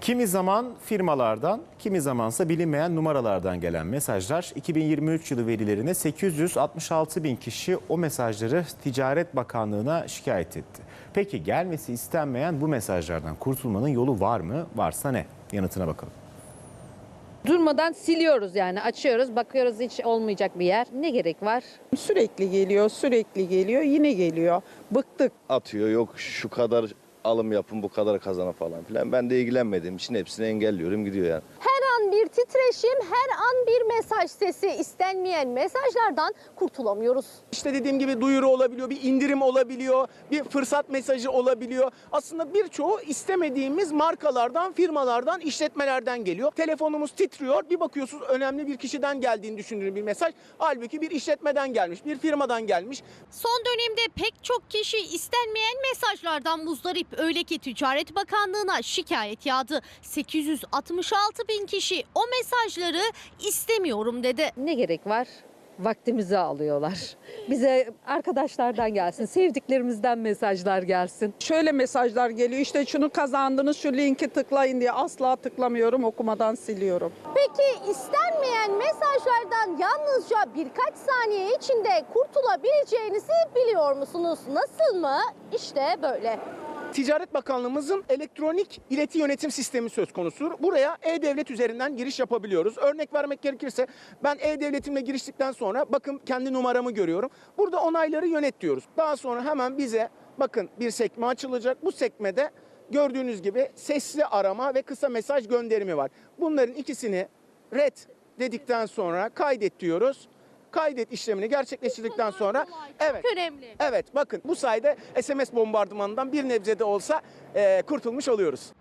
Kimi zaman firmalardan, kimi zamansa bilinmeyen numaralardan gelen mesajlar 2023 yılı verilerine 866 bin kişi o mesajları Ticaret Bakanlığı'na şikayet etti. Peki gelmesi istenmeyen bu mesajlardan kurtulmanın yolu var mı? Varsa ne? Yanıtına bakalım. Durmadan siliyoruz yani açıyoruz bakıyoruz hiç olmayacak bir yer. Ne gerek var? Sürekli geliyor, sürekli geliyor, yine geliyor. Bıktık. atıyor. Yok şu kadar alım yapın bu kadar kazana falan filan. Ben de ilgilenmediğim için hepsini engelliyorum gidiyor yani. Her an bir titreşim, her an bir mesaj sesi istenmeyen mesajlardan kurtulamıyoruz. İşte dediğim gibi duyuru olabiliyor, bir indirim olabiliyor, bir fırsat mesajı olabiliyor. Aslında birçoğu istemediğimiz markalardan, firmalardan, işletmelerden geliyor. Telefonumuz titriyor. Bir bakıyorsunuz önemli bir kişiden geldiğini düşündüğünüz bir mesaj. Halbuki bir işletmeden gelmiş, bir firmadan gelmiş. Son dönemde pek çok kişi istenmeyen mesajlardan muzdarip öyle ki Ticaret Bakanlığı'na şikayet yağdı. 866 bin kişi o mesajları istemiyorum dedi. Ne gerek var? Vaktimizi alıyorlar. Bize arkadaşlardan gelsin, sevdiklerimizden mesajlar gelsin. Şöyle mesajlar geliyor işte şunu kazandınız şu linki tıklayın diye asla tıklamıyorum okumadan siliyorum. Peki istenmeyen mesajlardan yalnızca birkaç saniye içinde kurtulabileceğinizi biliyor musunuz? Nasıl mı? İşte böyle. Ticaret Bakanlığımızın elektronik ileti yönetim sistemi söz konusu. Buraya E-Devlet üzerinden giriş yapabiliyoruz. Örnek vermek gerekirse ben E-Devletimle giriştikten sonra bakın kendi numaramı görüyorum. Burada onayları yönet diyoruz. Daha sonra hemen bize bakın bir sekme açılacak. Bu sekmede gördüğünüz gibi sesli arama ve kısa mesaj gönderimi var. Bunların ikisini red dedikten sonra kaydet diyoruz. Kaydet işlemini gerçekleştirdikten sonra evet önemli. Evet bakın bu sayede SMS bombardımanından bir nebze de olsa eee, kurtulmuş oluyoruz.